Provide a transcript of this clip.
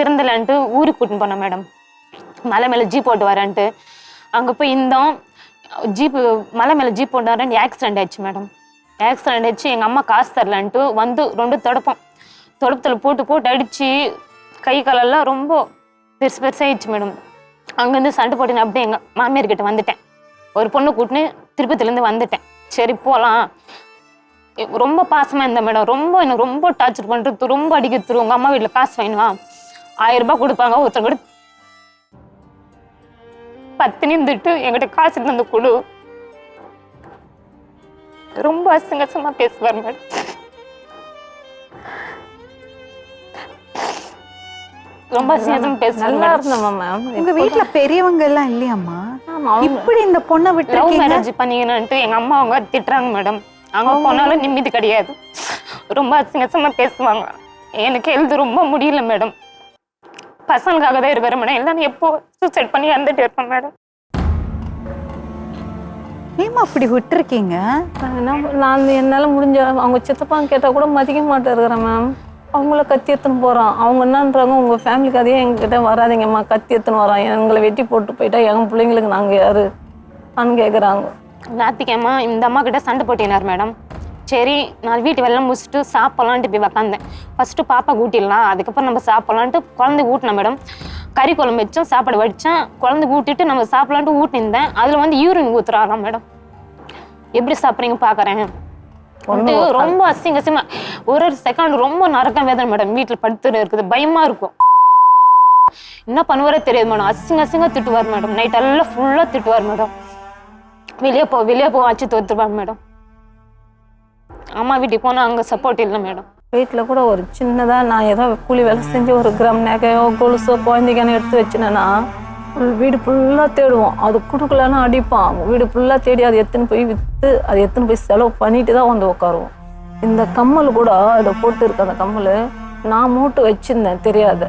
திறந்தலன்ட்டு ஊருக்கு கூட்டின்னு போனேன் மேடம். மலை மேலே ஜீப் ஓட்டு வரேன்ட்டு அங்கே போய் இருந்தோம். ஜீப்பு மலை மேலே ஜீப் ஓட்டு வரேன் ஆக்சிடென்ட் ஆயிடுச்சு மேடம். ஆக்சிடென்ட் ஆயிடுச்சு. எங்கள் அம்மா காசு தரலன்ட்டு வந்து ரெண்டு தொடப்போம். தொடப்பத்தில் போட்டு போட்டு அடித்து கை காலெல்லாம் ரொம்ப பெருசு பெருசாகிடுச்சு மேடம். அங்கேருந்து சண்டை போட்டு அப்படியே எங்கள் மாமியார்கிட்ட வந்துட்டேன். ஒரு பொண்ணு கூட்டின்னு திருப்பத்திலேருந்து வந்துட்டேன். சரி போகலாம் ரொம்ப பாசமாக இருந்தேன் மேடம். ரொம்ப எனக்கு ரொம்ப டார்ச்சர் பண்ணுறது ரொம்ப அடிக்கிறது உங்கள் அம்மா வீட்டில் காசு வாங்கினுவா ஆயிரம் ரூபாய் கொடுப்பாங்க ஒருத்தர் கூட. பத்து நின்றுட்டு என்கிட்ட காசு தந்து கொடு ரொம்ப அசிங்கசமா பேசுவார் மேடம். ரொம்ப அசிங்கசமா பேசுவார் நல்லா இருந்தோம் மேம்? உங்க வீட்ல பெரியவங்க எல்லாம் இல்லையாம்மா? இப்படி இந்த பொண்ணை லவ் விட்டுருக்கீங்க மேரேஜ் பண்ணீங்கன்னுட்டு எங்க அம்மா அவங்க திட்டுறாங்க மேடம். அங்க போனாலும் நிம்மதி கிடையாது. ரொம்ப அசிங்கசமா பேசுவாங்க. எனக்கு எழுது ரொம்ப முடியல மேடம். பசங்களுக்காக தான் இருப்பாரு மேடம் இல்லைன்னா எப்போ சூசைட் பண்ணி வந்துட்டு இருப்பேன் மேடம் ஏமா அப்படி விட்டுருக்கீங்க? நான் என்ன நான் என்னால் முடிஞ்ச அவங்க சித்தப்பாங்க கேட்டால் கூட மதிக்க மாட்டேன் இருக்கிறேன் மேம் அவங்கள கத்தி எடுத்துன்னு போகிறான் அவங்க என்னன்றாங்க உங்கள் ஃபேமிலிக்கு அதே எங்ககிட்ட வராதீங்கம்மா. கத்தி எடுத்துன்னு வரான். எங்களை வெட்டி போட்டு போயிட்டா எங்கள் பிள்ளைங்களுக்கு நாங்கள் யாரு? அன்னு கேட்குறாங்க ஞாத்திக்கிழமை இந்த அம்மா கிட்ட சண்டை போட்டினார் மேடம் சரி நான் வீட்டு வெள்ளம் முடிச்சுட்டு சாப்பிட்லான்ட்டு போய் உக்காந்தேன். ஃபர்ஸ்ட்டு பாப்பா ஊட்டிடலாம் அதுக்கப்புறம் நம்ம சாப்பிட்லான்ட்டு குழந்தை ஊட்டினேன் மேடம் கறி குழம்பு வச்சோம் சாப்பாடு வடித்தேன் குழந்தை ஊட்டிட்டு நம்ம சாப்பிட்லான்ட்டு ஊட்டியிருந்தேன் அதில் வந்து யூரின் ஊத்துறாராம் மேடம் எப்படி சாப்பிட்றீங்க பார்க்குறேன் ரொம்ப அசிங்க அசிங்கமா ஒரு ஒரு செகண்ட் ரொம்ப நரக்கம் வேதனை மேடம் வீட்டில் படுத்துட்டு இருக்குது. பயமா இருக்கும். என்ன பண்ணுவாரே தெரியாது மேடம் அசிங்க அசிங்க திட்டுவார் மேடம் நைட் எல்லாம் ஃபுல்லாக திட்டுவார் மேடம் வெளியே போ வெளியே போ வச்சு தோத்துருவாங்க மேடம் அம்மா வீட்டுக்கு போனால் அங்கே சப்போர்ட் இல்லை மேடம் வீட்டில் கூட ஒரு சின்னதாக நான் ஏதோ கூலி வேலை செஞ்சு ஒரு கிராம் நகையோ கொலுசோ குழந்தைக்கான எடுத்து வச்சினேன்னா வீடு ஃபுல்லாக தேடுவோம். அது கொடுக்கலன்னா அடிப்பான். வீடு ஃபுல்லாக தேடி அதை எடுத்துன்னு போய் விற்று அதை எடுத்துன்னு போய் செலவு பண்ணிட்டு தான் வந்து உட்காருவோம் இந்த கம்மல் கூட அதை போட்டு இருக்க அந்த கம்மல். நான் மூட்டு வச்சிருந்தேன் தெரியாது.